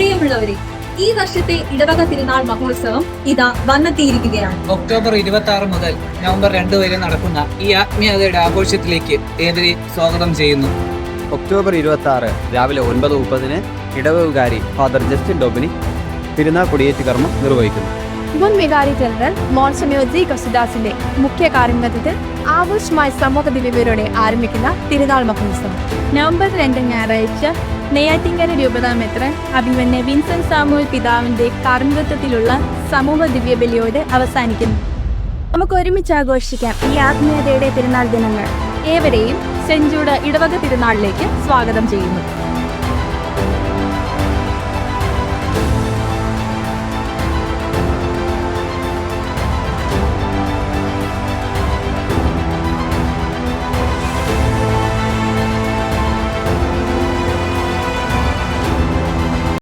പ്രിയമുള്ളവരെ ഈ വർഷത്തെ ഇടവക തിരുനാൾ മഹോത്സവം ഇതാ വന്നെത്തിയിരിക്കുകയാണ്. ഒക്ടോബർ ഇരുപത്തി ആറ് മുതൽ നവംബർ രണ്ട് വരെ നടക്കുന്ന ഈ ആത്മീയതയുടെ ആഘോഷത്തിലേക്ക് ഏവരെ സ്വാഗതം ചെയ്യുന്നു. ഒക്ടോബർ ഇരുപത്തി ആറ് രാവിലെ ഒൻപത് മുപ്പതിന് ഇടവകാരി ഫാദർ ജസ്റ്റിൻ ഡോബിനി തിരുനാൾ കൊടിയേറ്റ് കർമ്മം നിർവഹിക്കുന്നു. മുൻ വികാരി ജനറൽ മോൺസമ്യോ ജി കസുദാസിന്റെ മുഖ്യ കാർമ്മികത്വത്തിൽ ആഘോഷമായ സമൂഹ ദിവ്യവരോടെ ആരംഭിക്കുന്ന തിരുനാൾ മഹോത്സവം. നവംബർ രണ്ട് ഞായറാഴ്ച നെയ്യാറ്റിങ്കര രൂപതാമെത്രൻ അഭിമന്യ വിൻസെന്റ് സാമുവൽ പിതാവിന്റെ കാർമ്മികത്വത്തിലുള്ള സമൂഹ ദിവ്യബലിയോട് അവസാനിക്കുന്നു. നമുക്ക് ഒരുമിച്ച് ആഘോഷിക്കാം ഈ ആത്മീയതയുടെ തിരുനാൾ ദിനങ്ങൾ. ഏവരെയും സെഞ്ചൂട് ഇടവക തിരുനാളിലേക്ക് സ്വാഗതം ചെയ്യുന്നു.